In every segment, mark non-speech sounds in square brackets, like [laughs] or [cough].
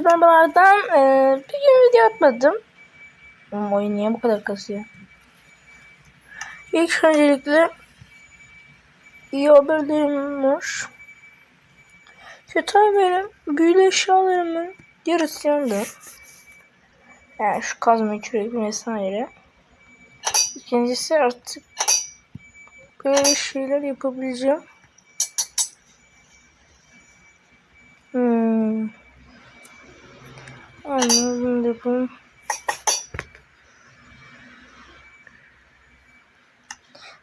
merhabalardan e, bir gün video atmadım. Ama oyun niye bu kadar kasıyor? İlk öncelikle iyi haberlerim var. Kötü haberim büyülü eşyalarımın yarısı yandı. Yani şu kazma kürek vesaire. İkincisi artık böyle şeyler yapabileceğim. Hmm. Anladım dedim.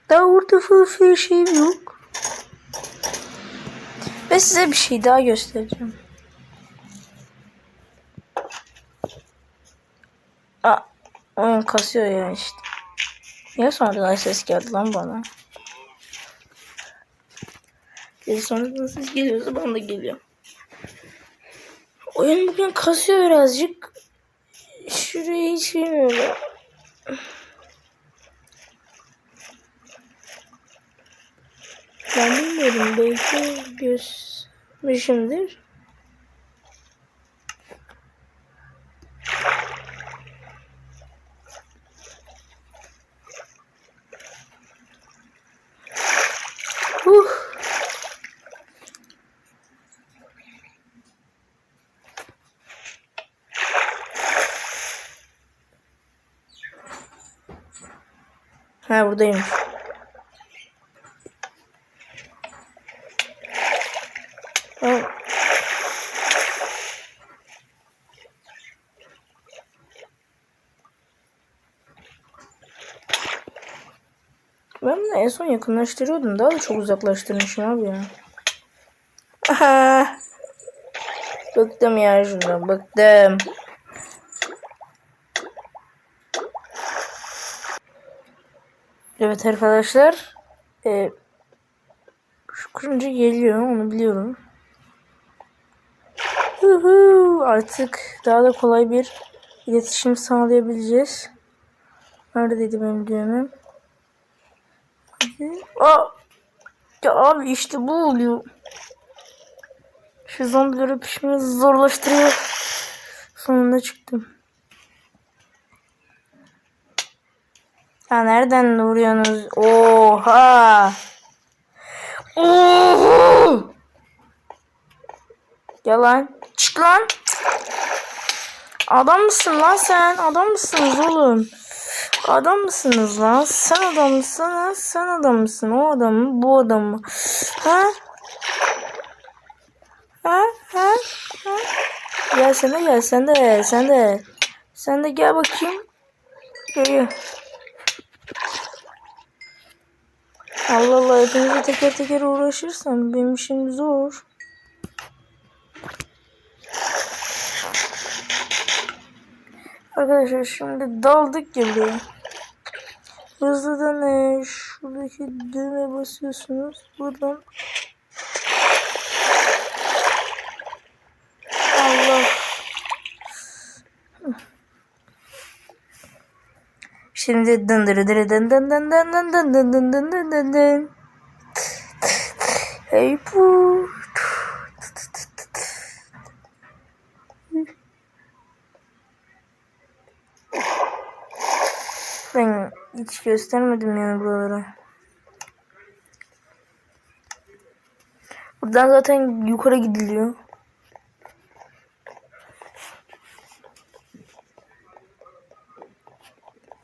Daha orada fırfır şey yok. Ve size bir şey daha göstereceğim. Aa, oyun kasıyor ya işte. Niye sonradan ses geldi lan bana? Sonradan ses geliyorsa bana da geliyor. Oyun bugün kasıyor birazcık. Şurayı hiç bilmiyorum. Ben bilmiyorum. Belki göstermişimdir. Ha buradayım. Ha. Ben bunu en son yakınlaştırıyordum. Daha da çok uzaklaştırmışım abi ya. Aha. Bıktım ya şundan. Bıktım. Evet arkadaşlar. Ee, şu kırıncı geliyor. Onu biliyorum. Huhu, artık daha da kolay bir iletişim sağlayabileceğiz. Neredeydi benim düğümüm? Aa! Ya abi işte bu oluyor. Şu zombileri öpüşmeyi zorlaştırıyor. Sonunda çıktım. Ya nereden vuruyorsunuz? Oha! Oha! Gel lan. Çık lan. Adam mısın lan sen? Adam mısınız oğlum? Adam mısınız lan? Sen adam mısın ha? Sen adam mısın? O adam mı? Bu adam mı? Ha? Ha? Ha? Ha? Gel sen de gel sen de sen de. Sen de gel bakayım. Gel. Allah Allah hepinize teker teker uğraşırsam benim işim zor. Arkadaşlar şimdi daldık buraya. Hızlıdan e, şuradaki düğme basıyorsunuz. Buradan Allah. Şimdi dındırı dırı dın dın dın dın dın dın dın dın dın dın dın dın. Hey bu. Ben hiç göstermedim yani buraları. Buradan zaten yukarı gidiliyor.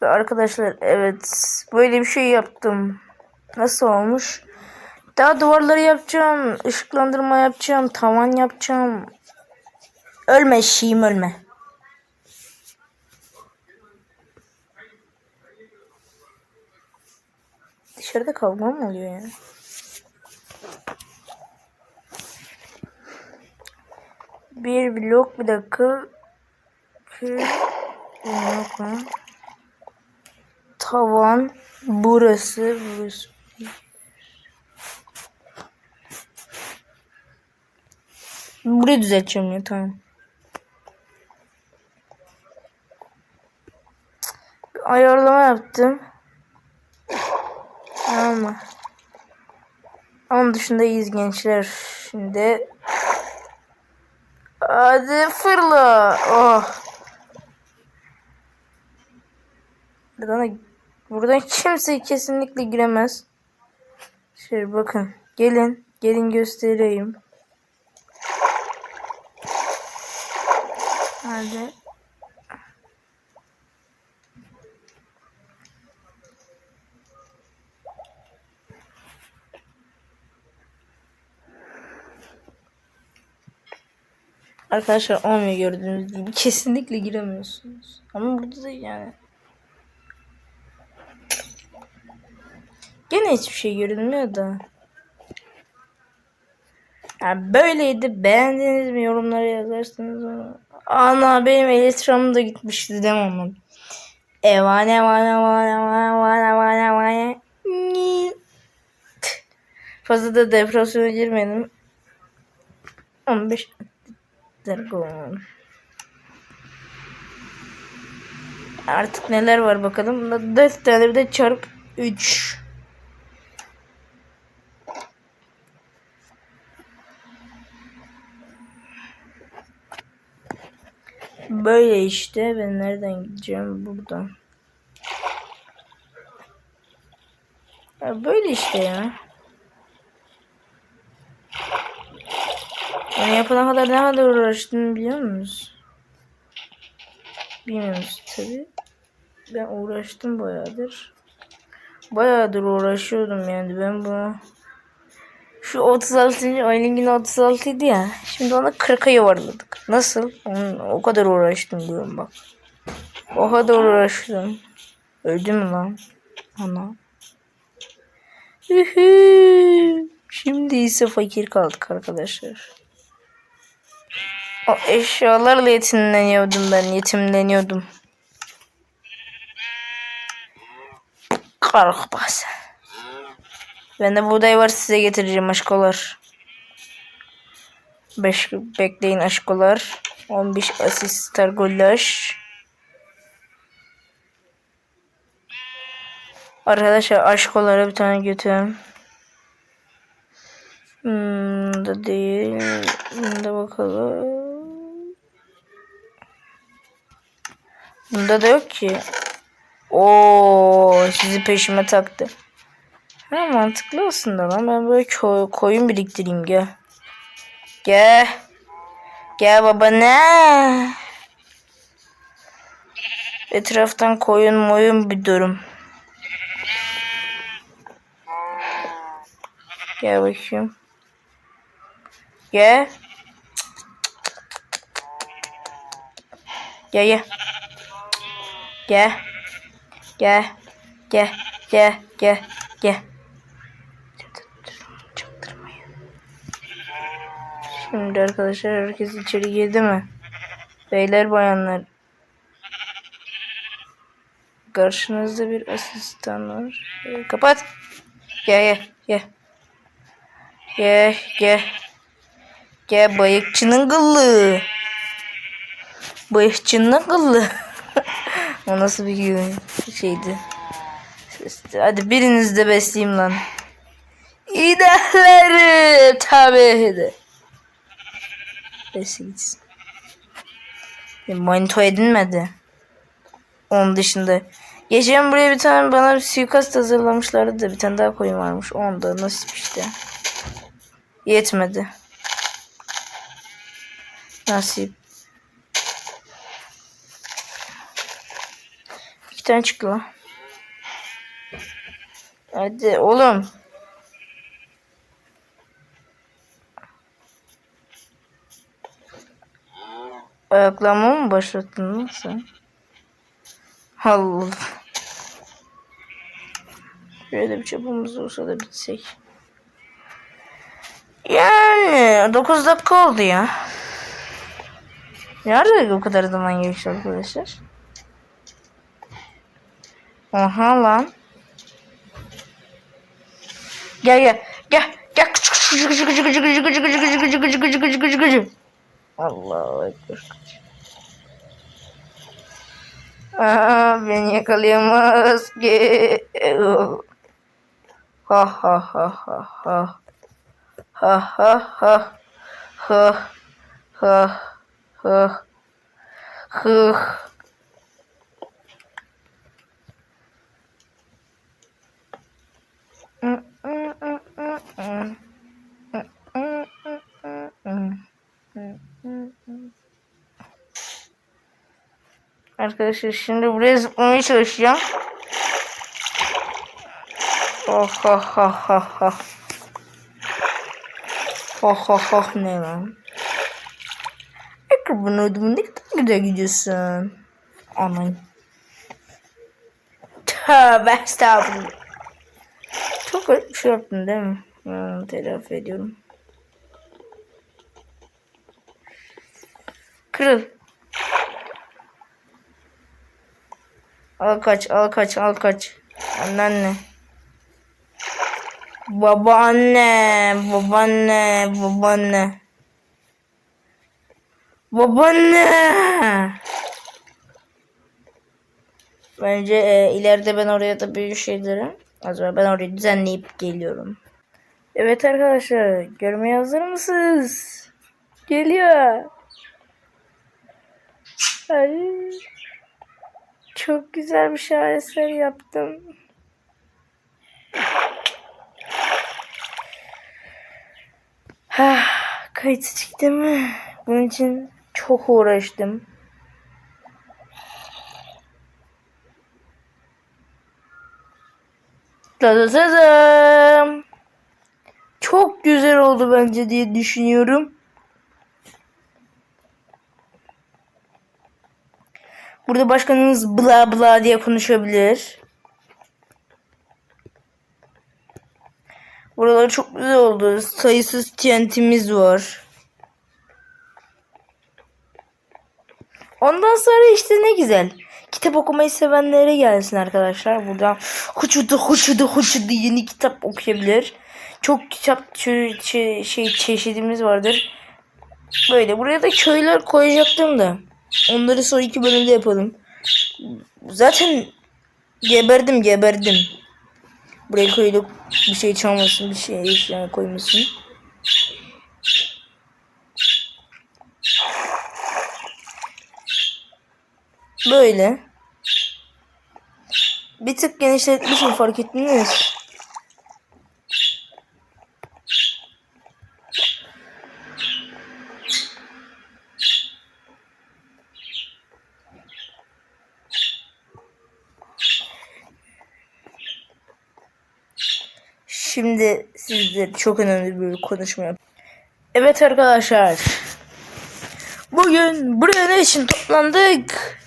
Arkadaşlar evet böyle bir şey yaptım. Nasıl olmuş? Daha duvarları yapacağım, ışıklandırma yapacağım, tavan yapacağım. Ölme şeyim ölme. Dışarıda kavga mı oluyor ya? Bir blok bir dakika. Bir blok Tavan burası burası. Burayı düzelteceğim ya tamam. Bir ayarlama yaptım. Mı? Onun dışında iyiyiz gençler. Şimdi Hadi fırla. Oh. Buradan, buradan kimse kesinlikle giremez. Şöyle bakın. Gelin. Gelin göstereyim. Hadi. Arkadaşlar olmuyor gördüğünüz gibi. Kesinlikle giremiyorsunuz. Ama burada da yani. Hiçbir şey görünmüyor da. Yani böyleydi. Beğendiniz mi? Yorumlara yazarsınız. Ana benim elektramım da gitmişti demem. Evan evan evan evan evan evan evan Fazla da depresyona girmedim. 15 Dragon. Artık neler var bakalım. Bunda 4 tane bir de çarp 3. Böyle işte. Ben nereden gideceğim? Buradan. Ya böyle işte ya. Yani yapana kadar ne kadar uğraştım biliyor musunuz? Bilmiyoruz tabi. Ben uğraştım bayağıdır. Bayağıdır uğraşıyordum yani ben bunu. Şu 36. ayın günü 36 idi ya. Şimdi onu 40'a yuvarladık. Nasıl? Onun, o kadar uğraştım diyorum bak. O kadar uğraştım. Öldü mü lan? Ana. Ühü. Şimdi ise fakir kaldık arkadaşlar. O eşyalarla yetimleniyordum ben. Yetimleniyordum. Kalk bas. Bende buğday var size getireceğim aşkolar. 5 bekleyin aşkolar. 15 asist gollaş. Arkadaşlar aşkolara bir tane götürün. Hmm, da değil. Bunda bakalım. Bunda da yok ki. Oo, sizi peşime taktı. Ha, mantıklı aslında lan. Ben böyle ko koyun biriktireyim gel. Gel. Gel baba ne? Etraftan koyun moyun bir durum. Gel bakayım. Gel. Gel gel. Gel. Gel. Gel. Gel. Gel. Gel. Şimdi arkadaşlar herkes içeri girdi mi? Beyler bayanlar. Karşınızda bir asistan var. Ee, Kapat. Gel gel gel. Gel gel. Gel bayıkçının kıllı. Bayıkçının kıllı. [laughs] o nasıl bir şeydi. Hadi biriniz de besleyeyim lan. İdeallerim tabii Besle gitsin. Manito edinmedi. Onun dışında. Geçen buraya bir tane bana bir suikast hazırlamışlardı da bir tane daha koyun varmış. Onda nasip işte. Yetmedi. Nasip. İki tane çıktı lan. Hadi oğlum. Ayaklanma mı başlattın sen? Allah. Böyle bir çapımız olsa da bitsek. Yani 9 dakika oldu ya. Nerede o kadar zaman geçti arkadaşlar? Aha lan. Gel gel. Gel. Gel. Ha ha. Ha ha ha. Ha ha Hıh. Hıh. Arkadaşlar şimdi buraya zıplamaya çalışacağım. Oh ha ha ha ha. Ha ha ha ne lan? Ekran ödümü ne kadar güzel gidiyorsun. Aman. Tövbe estağfurullah. Çok garip bir şey yaptın değil mi? Hmm, telafi ediyorum. Kırıl. Al kaç, al kaç, al kaç. Anneanne. Babaanne, babaanne, babaanne. Babaanne. Bence e, ileride ben oraya da büyük şeylerim. Acaba ben orayı düzenleyip geliyorum. Evet arkadaşlar, görmeye hazır mısınız? Geliyor. Ay. Çok güzel bir şaheser yaptım. Ha, kayıt çıktı mı? Bunun için çok uğraştım. Çok güzel oldu bence diye düşünüyorum. Burada başkanımız bla bla diye konuşabilir. Buralar çok güzel oldu. Sayısız TNT'miz var. Ondan sonra işte ne güzel. Kitap okumayı sevenlere gelsin arkadaşlar. Burada huçudu huçudu huçudu yeni kitap okuyabilir. Çok kitap çe- çe- şey çeşidimiz vardır. Böyle buraya da köyler koyacaktım da. Onları son iki bölümde yapalım. Zaten geberdim geberdim. Buraya koyduk bir şey çalmasın bir şey eşya koymasın. Böyle. Bir tık genişletmişim fark ettiniz. Sizlere çok önemli bir konuşma. Evet arkadaşlar. Bugün buraya ne için toplandık?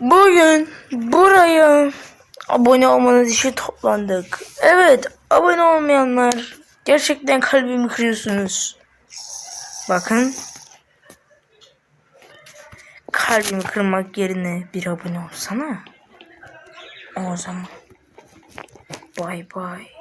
Bugün buraya abone olmanız için toplandık. Evet abone olmayanlar gerçekten kalbimi kırıyorsunuz. Bakın. Kalbimi kırmak yerine bir abone olsana. O zaman. Bye bye.